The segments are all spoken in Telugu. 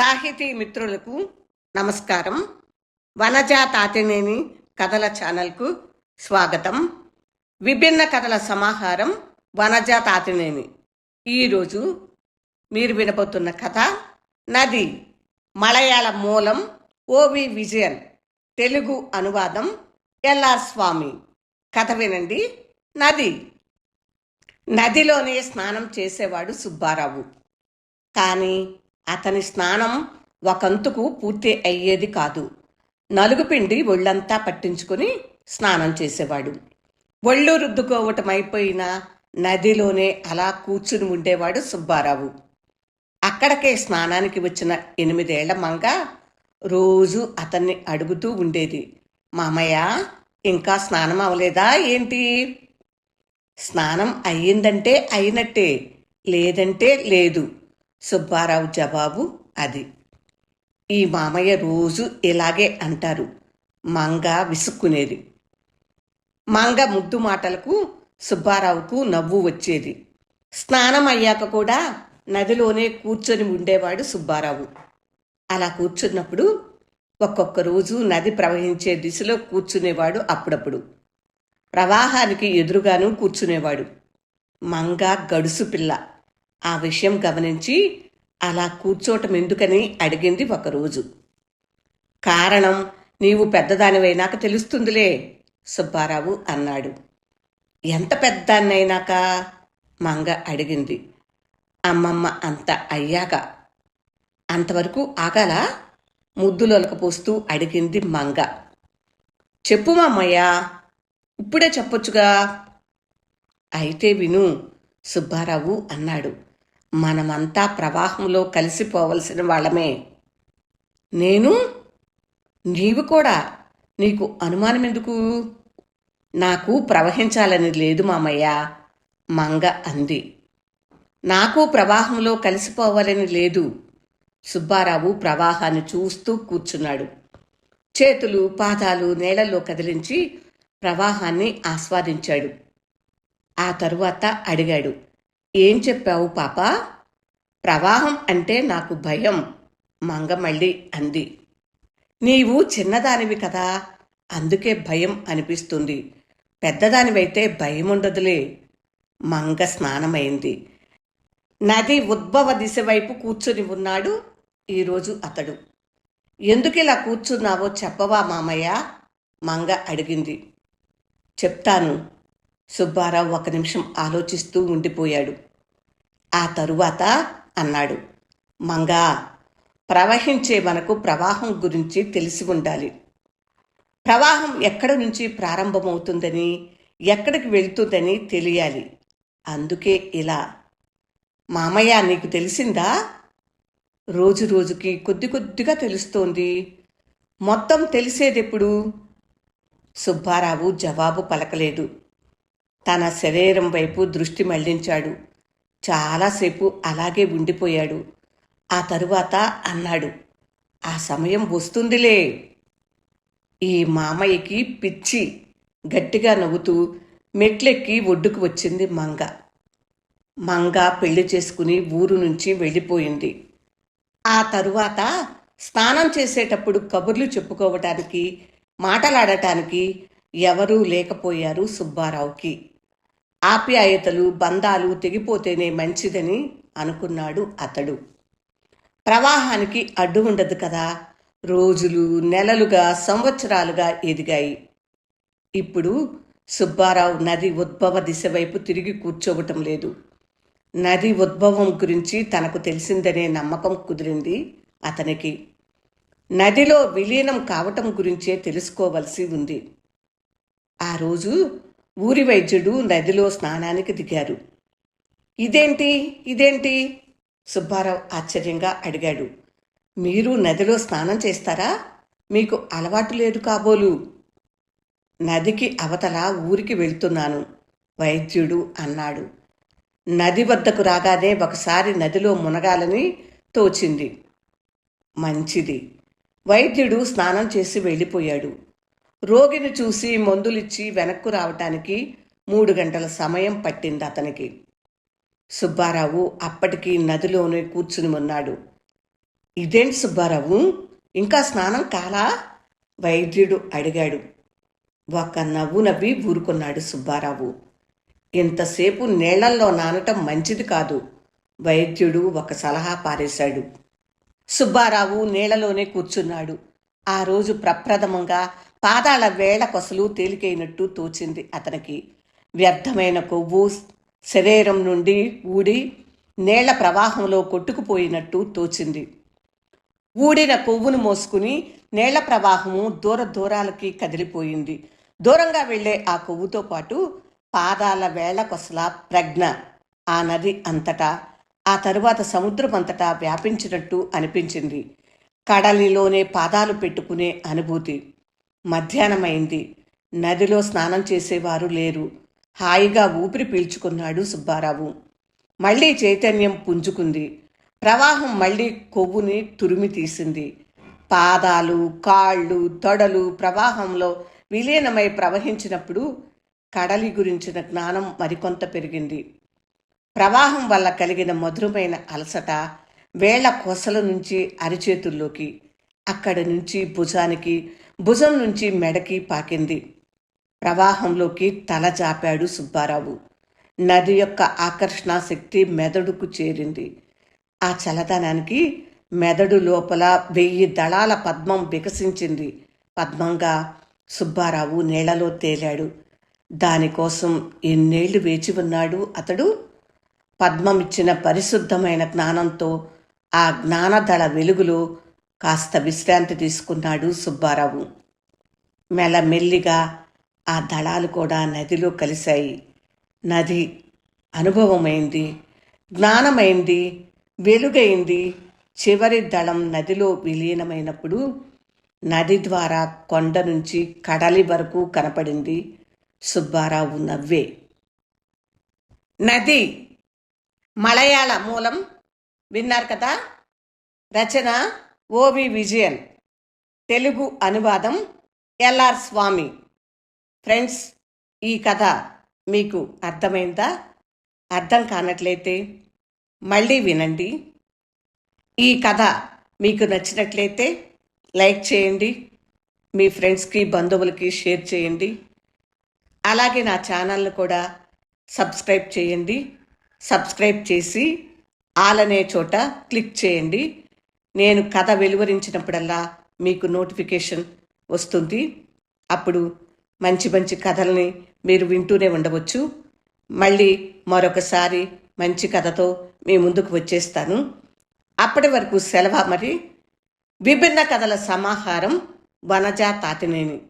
సాహితీ మిత్రులకు నమస్కారం. వనజా తాతినేని కథల ఛానల్కు స్వాగతం. విభిన్న కథల సమాహారం వనజా తాతినేని. ఈరోజు మీరు వినబోతున్న కథ నది మలయాళ మూలం ఓవి విజయన్ తెలుగు అనువాదం ఎల్ఆర్ స్వామి. కథ వినండి. నది. నదిలోనే స్నానం చేసేవాడు సుబ్బారావు. కానీ అతని స్నానం ఒకంతుకు పూర్తి అయ్యేది కాదు. నలుగు పిండి ఒళ్ళంతా పట్టించుకుని స్నానం చేసేవాడు. ఒళ్ళు రుద్దుకోవటం అయిపోయిన నదిలోనే అలా కూర్చుని ఉండేవాడు సుబ్బారావు. అక్కడికే స్నానానికి వచ్చిన ఎనిమిదేళ్ళ మంగ రోజు అతన్ని అడుగుతూ ఉండేది. మామయ్య ఇంకా స్నానం అవలేదా ఏంటి? స్నానం అయ్యిందంటే అయినట్టే లేదంటే లేదు. సుబ్బారావు జవాబు అది. ఈ మామయ్య రోజు ఇలాగే అంటారు. మంగ విసుక్కునేది. మంగ ముద్దు మాటలకు సుబ్బారావుకు నవ్వు వచ్చేది. స్నానం అయ్యాక కూడా నదిలోనే కూర్చొని ఉండేవాడు సుబ్బారావు. అలా కూర్చున్నప్పుడు ఒక్కొక్క రోజు నది ప్రవహించే దిశలో కూర్చునేవాడు అప్పుడప్పుడు. ప్రవాహానికి ఎదురుగాను కూర్చునేవాడు. మంగ గడుసు పిల్ల. ఆ విషయం గమనించి అలా కూర్చోటం ఎందుకని అడిగింది ఒకరోజు. కారణం నీవు పెద్దదానివైనాక తెలుస్తుందిలే సుబ్బారావు అన్నాడు. ఎంత పెద్దాన్నైనాక? మంగ అడిగింది. అమ్మమ్మ అంత అయ్యాక. అంతవరకు ఆగాల? ముద్దులొలకపోస్తూ అడిగింది మంగ. చెప్పు మామయ్య ఇప్పుడే చెప్పొచ్చుగా. అయితే విను సుబ్బారావు అన్నాడు. మనమంతా ప్రవాహంలో కలిసిపోవలసిన వాళ్ళమే. నేను? నీవు కూడా? నీకు అనుమానం ఎందుకు? నాకు ప్రవహించాలని లేదు మామయ్య మంగ అంది. నాకు ప్రవాహంలో కలిసిపోవాలని లేదు. సుబ్బారావు ప్రవాహాన్ని చూస్తూ కూర్చున్నాడు. చేతులు పాదాలు నేలల్లో కదిలించి ప్రవాహాన్ని ఆస్వాదించాడు. ఆ తరువాత అడిగాడు ఏం చెప్పావు పాప? ప్రవాహం అంటే నాకు భయం మంగ మళ్ళీ అంది. నీవు చిన్నదానివి కదా అందుకే భయం అనిపిస్తుంది. పెద్దదానివైతే భయం ఉండదులే మంగ స్నానమైంది. నది ఉద్భవ దిశ వైపు కూర్చుని ఉన్నాడు ఈరోజు అతడు. ఎందుకు ఇలా కూర్చున్నావో చెప్పవా మామయ్య? మంగ అడిగింది. చెప్తాను. సుబ్బారావు ఒక నిమిషం ఆలోచిస్తూ ఉండిపోయాడు. ఆ తరువాత అన్నాడు మంగా ప్రవహించే మనకు ప్రవాహం గురించి తెలిసి ఉండాలి. ప్రవాహం ఎక్కడి నుంచి ప్రారంభమవుతుందని ఎక్కడికి వెళ్తుందని తెలియాలి. అందుకే ఇలా. మామయ్య నీకు తెలిసిందా? రోజు రోజుకి కొద్ది కొద్దిగా తెలుస్తోంది. మొత్తం తెలిసేదెప్పుడు? సుబ్బారావు జవాబు పలకలేదు. తన శరీరం వైపు దృష్టి మళ్ళించాడు. చాలాసేపు అలాగే ఉండిపోయాడు. ఆ తరువాత అన్నాడు ఆ సమయం వస్తుందిలే. ఈ మామయ్యకి పిచ్చి. గట్టిగా నవ్వుతూ మెట్లెక్కి ఒడ్డుకు వచ్చింది మంగ. మంగ పెళ్ళి చేసుకుని ఊరు నుంచి వెళ్ళిపోయింది. ఆ తరువాత స్నానం చేసేటప్పుడు కబుర్లు చెప్పుకోవటానికి మాటలాడటానికి ఎవరూ లేకపోయారు సుబ్బారావుకి. ఆప్యాయతలు బంధాలు తెగిపోతేనే మంచిదని అనుకున్నాడు అతడు. ప్రవాహానికి అడ్డు ఉండదు కదా రోజులు నెలలుగా సంవత్సరాలుగా ఎదిగాయి. ఇప్పుడు సుబ్బారావు నది ఉద్భవ దిశ వైపు తిరిగి కూర్చోవటం లేదు. నది ఉద్భవం గురించి తనకు తెలిసిందనే నమ్మకం కుదిరింది అతనికి. నదిలో విలీనం కావటం గురించే తెలుసుకోవలసి ఉంది. ఆ రోజు ఊరి వైద్యుడు నదిలో స్నానానికి దిగారు. ఇదేంటి? ఇదేంటి? సుబ్బారావు ఆశ్చర్యంగా అడిగాడు. మీరు నదిలో స్నానం చేస్తారా? మీకు అలవాటు లేదు కాబోలు. నదికి అవతల ఊరికి వెళ్తున్నాను వైద్యుడు అన్నాడు. నది వద్దకు రాగానే ఒకసారి నదిలో మునగాలని తోచింది. మంచిది. వైద్యుడు స్నానం చేసి వెళ్ళిపోయాడు. రోగిని చూసి మందులిచ్చి వెనక్కు రావటానికి మూడు గంటల సమయం పట్టింది అతనికి. సుబ్బారావు అప్పటికి నదిలోనే కూర్చుని ఉన్నాడు. ఇదేంటి సుబ్బారావు? ఇంకా స్నానం కాలా? వైద్యుడు అడిగాడు. ఒక నవ్వు నవ్వి ఊరుకున్నాడు సుబ్బారావు. ఇంతసేపు నీళ్ళల్లో నానటం మంచిది కాదు వైద్యుడు ఒక సలహా పారేశాడు. సుబ్బారావు నీళ్ళలోనే కూర్చున్నాడు. ఆ రోజు ప్రప్రథమంగా పాదాల వేళ కొసలు తేలికైనట్టు తోచింది అతనికి. వ్యర్థమైన కొవ్వు శరీరం నుండి ఊడి నీళ్ళ ప్రవాహంలో కొట్టుకుపోయినట్టు తోచింది. ఊడిన కొవ్వును మోసుకుని నీళ్ళ ప్రవాహము దూర దూరాలకి కదిలిపోయింది. దూరంగా వెళ్ళే ఆ కొవ్వుతో పాటు పాదాల వేళ కొసల ప్రజ్ఞ ఆ నది అంతటా ఆ తరువాత సముద్రం అంతటా వ్యాపించినట్టు అనిపించింది. కడలిలోనే పాదాలు పెట్టుకునే అనుభూతి. మధ్యాహ్నమైంది. నదిలో స్నానం చేసేవారు లేరు. హాయిగా ఊపిరి పీల్చుకున్నాడు సుబ్బారావు. మళ్ళీ చైతన్యం పుంజుకుంది. ప్రవాహం మళ్ళీ కొవ్వుని తురిమి తీసింది. పాదాలు కాళ్ళు తొడలు ప్రవాహంలో విలీనమై ప్రవహించినప్పుడు కడలి గురించిన జ్ఞానం మరికొంత పెరిగింది. ప్రవాహం వల్ల కలిగిన మధురమైన అలసట వేళ్ళ కొసల నుంచి అరిచేతుల్లోకి అక్కడి నుంచి భుజానికి భుజం నుంచి మెడకి పాకింది. ప్రవాహంలోకి తల జాపాడు సుబ్బారావు. నది యొక్క ఆకర్షణ శక్తి మెదడుకు చేరింది. ఆ చలదనానికి మెదడు లోపల వెయ్యి దళాల పద్మం వికసించింది. పద్మంగా సుబ్బారావు నీళ్ళలో తేలాడు. దానికోసం ఎన్నేళ్ళు వేచి ఉన్నాడు అతడు? పద్మమిచ్చిన పరిశుద్ధమైన జ్ఞానంతో ఆ జ్ఞానదళ వెలుగులో కాస్త విశ్రాంతి తీసుకున్నాడు సుబ్బారావు. మెల్లమెల్లిగా ఆ దళాలు కూడా నదిలో కలిశాయి. నది అనుభవమైంది జ్ఞానమైంది వెలుగైంది. చివరి దళం నదిలో విలీనమైనప్పుడు నది ద్వారా కొండ నుంచి కడలి వరకు కనపడింది సుబ్బారావు నవ్వే. నది మలయాళ మూలం విన్నారు కదా? రచన ఓవి విజయన్. తెలుగు అనువాదం ఎల్ఆర్ స్వామి. ఫ్రెండ్స్ ఈ కథ మీకు అర్థమైందా? అర్థం కానట్లయితే మళ్ళీ వినండి. ఈ కథ మీకు నచ్చినట్లయితే లైక్ చేయండి. మీ ఫ్రెండ్స్కి బంధువులకి షేర్ చేయండి. అలాగే నా ఛానల్ను కూడా సబ్స్క్రైబ్ చేయండి. సబ్స్క్రైబ్ చేసి ఆల్ అనే చోట క్లిక్ చేయండి. నేను కథ వెలువరించినప్పుడల్లా మీకు నోటిఫికేషన్ వస్తుంది. అప్పుడు మంచి మంచి కథల్ని మీరు వింటూనే ఉండవచ్చు. మళ్ళీ మరొకసారి మంచి కథతో మీ ముందుకు వచ్చేస్తాను. అప్పటి వరకు సెలవు మరి. విభిన్న కథల సమాహారం వనజా తాతినేని.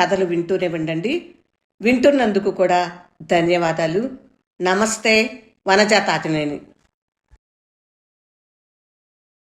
కథలు వింటూనే ఉండండి. వింటున్నందుకు కూడా ధన్యవాదాలు. నమస్తే వనజా తాతినేని.